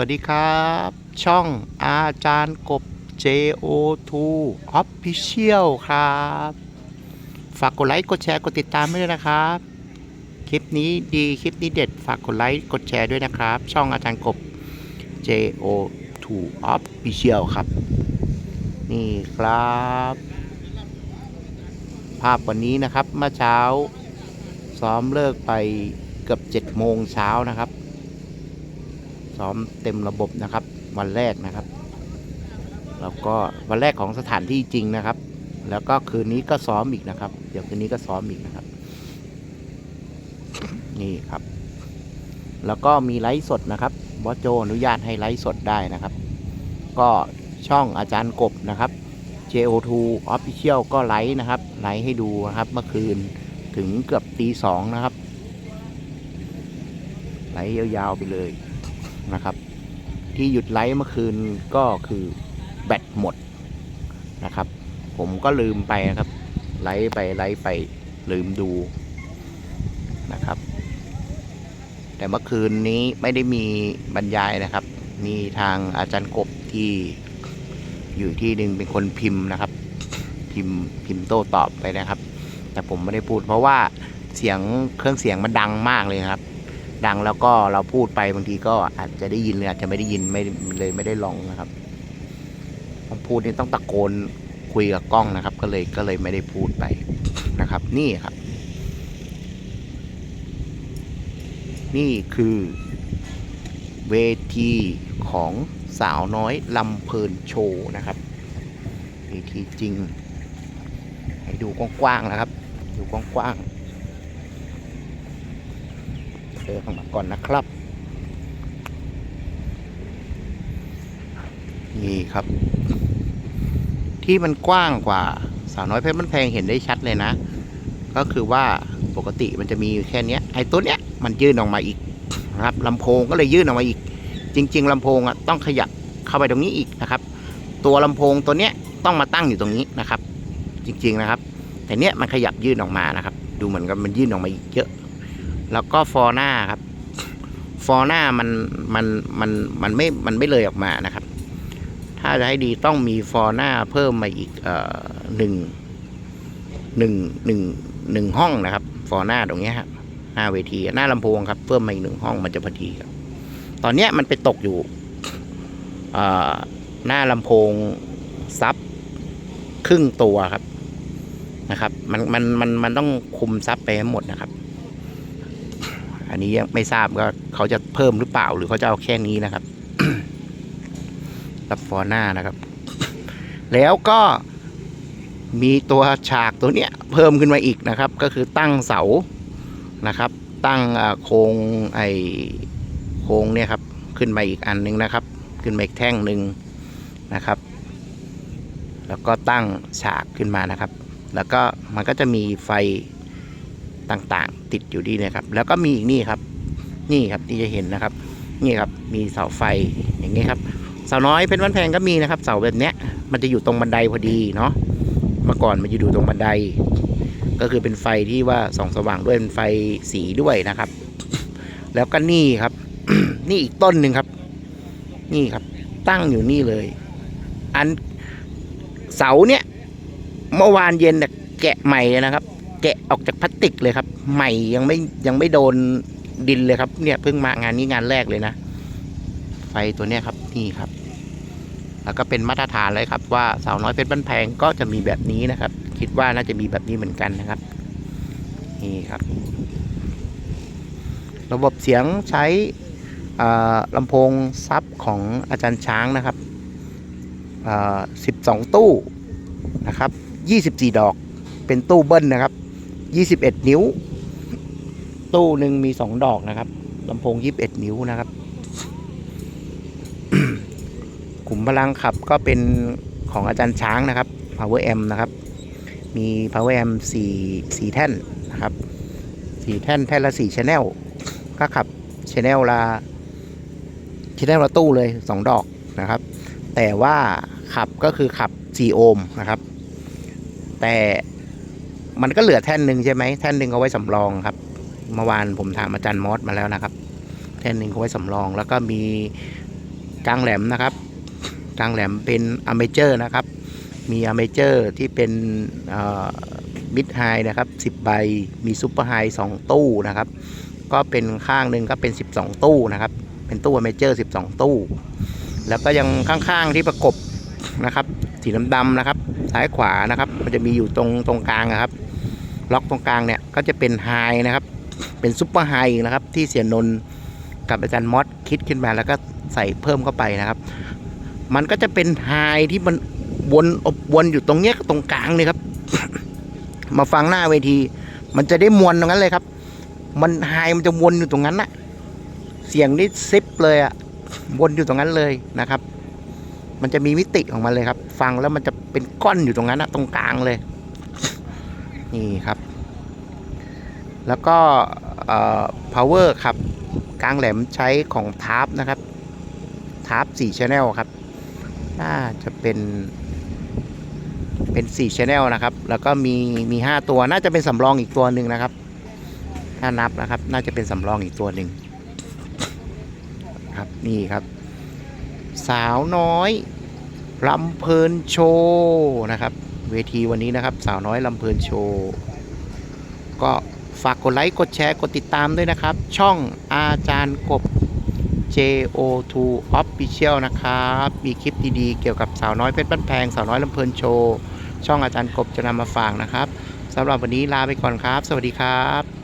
วัสดีครับ ช่องอาจารย์กบ JO2 Official ครับ ฝากกดไลค์กดแชร์กดติดตามไว้ด้วยนะครับ คลิปนี้ดีคลิปนี้เด็ด ฝากกดไลค์กดแชร์ด้วยนะครับ ช่องอาจารย์กบ JO2 Official ครับ นี่ครับ ภาพวันนี้นะครับเมื่อเช้า ซ้อมเลิกไปเกือบ7โมงเช้านะครับ ซ้อมเต็มระบบนะครับ วันแรกนะครับแล้วก็วันแรกของสถานที่จริงนะครับ แล้วก็คืนนี้ก็ซ้อมอีกนะครับ เดี๋ยวคืนนี้ก็ซ้อมอีกนะครับ นี่ครับ แล้วก็มีไลฟ์สดนะครับบอสโจอนุญาตให้ไลฟ์สดได้นะครับ ก็ช่องอาจารย์กบนะครับ JO2 Official ก็ไลฟ์นะครับ ไลฟ์ให้ดูนะครับเมื่อคืนถึงเกือบตีสองนะครับ ไลฟ์ยาวๆไปเลย นะครับ ที่หยุดไลฟ์เมื่อคืนก็คือแบตหมดนะครับ ผมก็ลืมไปนะครับ ไลฟ์ไปไลฟ์ไปลืมดูนะครับ แต่เมื่อคืนนี้ไม่ได้มีบรรยายนะครับ มีทางอาจารย์กบที่อยู่ที่หนึ่งเป็นคนพิมพ์นะครับ พิมพ์พิมพ์โต้ตอบไปนะครับ แต่ผมไม่ได้พูดเพราะว่าเสียงเครื่องเสียงมันดังมากเลยครับ ดังแล้วก็เราพูดไปบางทีก็อาจจะได้ยินหรืออาจจะไม่ได้ยินไม่เลยไม่ได้ลองนะครับผมพูดนี่ต้องตะโกนคุยกับกล้องนะครับ ก็เลยก็เลยไม่ได้พูดไปนะครับ นี่ครับ นี่คือเวทีของสาวน้อยลำเพลินโชว์นะครับเวทีจริง ให้ดูกว้างๆนะครับ ดูกว้างๆ เดินเข้ามาก่อนนะครับ นี่ครับ ที่มันกว้างกว่าสาวน้อยเพชรมันแพงเห็นได้ชัดเลยนะ ก็คือว่าปกติมันจะมีอยู่แค่นี้ไอ้ตัวเนี้ยมันยื่นออกมาอีกนะครับลำโพงก็เลยยื่นออกมาอีก จริง ๆลำโพงอะต้องขยับเข้าไปตรงนี้อีกนะครับ ตัวลำโพงตัวเนี้ยต้องมาตั้งอยู่ตรงนี้นะครับ จริง ๆนะครับ แต่เนี้ยมันขยับยื่นออกมานะครับ ดูเหมือนกับมันยื่นออกมาอีกเยอะ แล้วก็ฟอร์หน้าครับ ฟอร์หน้ามันมันมันมันไม่มันไม่เลยออกมานะครับ ถ้าจะให้ดีต้องมีฟอร์หน้าเพิ่มมาอีกเอ่อหนึ่งหนึ่งหนึ่งหนึ่งห้องนะครับ ฟอร์หน้าตรงนี้ครับหน้าเวทีหน้าลำโพงครับ เพิ่มมาอีกหนึ่งห้องมันจะพอดีครับ ตอนเนี้ยมันไปตกอยู่เอ่อหน้าลำโพงซับครึ่งตัวครับนะครับ มันมันมันมันต้องคุมซับไปให้หมดนะครับ อันนี้ยังไม่ทราบว่าเขาจะเพิ่มหรือเปล่าหรือเขาจะเอาแค่นี้นะครับรับฟอร์หน้านะครับ แล้วก็มีตัวฉากตัวเนี้ยเพิ่มขึ้นมาอีกนะครับ ก็คือตั้งเสานะครับ ตั้งโครงไอโครงเนี่ยครับ ขึ้นมาอีกอันหนึงนะครับ ขึ้นมาอีกแท่งหนึ่งนะครับ แล้วก็ตั้งฉากขึ้นมานะครับ แล้วก็มันก็จะมีไฟ ต่างๆ ติดอยู่ดีนะครับ แล้วก็มีอีกนี่ครับ นี่ครับที่จะเห็นนะครับ นี่ครับมีเสาไฟอย่างนี้ครับ เสาน้อยเป็นวันแพงก็มีนะครับ เสาแบบเนี้ยมันจะอยู่ตรงบันไดพอดีเนาะเมื่อก่อนมันจะอยู่ตรงบันได ก็คือเป็นไฟที่ว่าส่องสว่างด้วยเป็นไฟสีด้วยนะครับ แล้วก็นี่ครับ นี่อีกต้นหนึ่งครับ นี่ครับ ตั้งอยู่นี่เลย อันเสาเนี้ยเมื่อวานเย็นแกะใหม่เลยนะครับ ออกจากพลาสติกเลยครับ ใหม่ยังไม่ยังไม่โดนดินเลยครับ เนี่ยเพิ่งมางานนี้งานแรกเลยนะ ไฟตัวเนี้ยครับนี่ครับ แล้วก็เป็นมาตรฐานเลยครับ ว่าสาวน้อยเพชรบ้านแพงก็จะมีแบบนี้นะครับ คิดว่าน่าจะมีแบบนี้เหมือนกันนะครับ นี่ครับ ระบบเสียงใช้ลำโพงซับของอาจารย์ช้างนะครับ12 ตู้นะครับ 24 ดอก เป็นตู้เบิ้ลนะครับ 21 นิ้ว ตู้หนึ่งมี 2 ดอกนะครับลำโพง 21 นิ้วนะครับ ขุมพลังขับก็เป็นของอาจารย์ช้างนะครับ power amp นะครับ มี power amp 4 4 แท่นนะครับ 4 แท่นแท่นละ4 channel ก็ขับ channel ละ channel ละตู้เลย 2 ดอกนะครับ แต่ว่าขับก็คือขับ 4 โอห์มนะครับ แต่ มันก็เหลือแท่นหนึ่งใช่ไหมแท่นหนึ่งเอาไว้สำรองครับเมื่อวานผมถามอาจารย์มอสมาแล้วนะครับ แท่นหนึ่งเอาไว้สำรอง แล้วก็มีกลางแหลมนะครับ กลางแหลมเป็นอเมเจอร์นะครับ มีอเมเจอร์ที่เป็นมิดไฮนะครับ 10 ใบมีซูเปอร์ไฮ2ตู้นะครับ ก็เป็นข้างหนึ่งก็เป็น 12 ตู้นะครับ เป็นตู้อเมเจอร์ 12 ตู้ แล้วก็ยังข้างๆที่ประกบนะครับสีดำๆนะครับ ซ้ายขวานะครับ มันจะมีอยู่ตรงตรงกลางนะครับ ล็อกตรงกลางเนี่ยก็จะเป็นไฮนะครับ เป็นซุปเปอร์ไฮนะครับ ที่เสียนนกับอาจารย์มอสคิดขึ้นมาแล้วก็ใส่เพิ่มเข้าไปนะครับ มันก็จะเป็นไฮที่มันวนอบวนอยู่ตรงเนี้ยตรงกลางเลยครับ มาฟังหน้าเวที มันจะได้มวลตรงนั้นเลยครับ มันไฮมันจะวนอยู่ตรงนั้นนะเสียงนี่ซิปเลยอะวนอยู่ตรงนั้นเลยนะครับ มันจะมีมิติของมันเลยครับ ฟังแล้วมันจะเป็นก้อนอยู่ตรงนั้นนะตรงกลางเลย นี่ครับ แล้วก็ power ครับกลางแหลมใช้ของทาร์ปนะครับทาร์ป4 channel ครับ น่าจะเป็นเป็น4 channel นะครับ แล้วก็มีมี5ตัวน่าจะเป็นสำรองอีกตัวหนึ่งนะครับ ถ้านับนะครับ น่าจะเป็นสำรองอีกตัวหนึ่งครับนี่ครับ สาวน้อยลำเพลินโชว์นะครับ เวทีวันนี้นะครับ สาวน้อยลำเพลินโชว์ก็ฝากกดไลค์ กดแชร์ กดติดตามด้วยนะครับ ช่องอาจารย์กบ JO2 Official นะครับ มีคลิปดีๆ เกี่ยวกับสาวน้อยเพชรบ้านแพง สาวน้อยลำเพลินโชว์ ช่องอาจารย์กบจะนำมาฝากนะครับสำหรับวันนี้ลาไปก่อนครับ สวัสดีครับ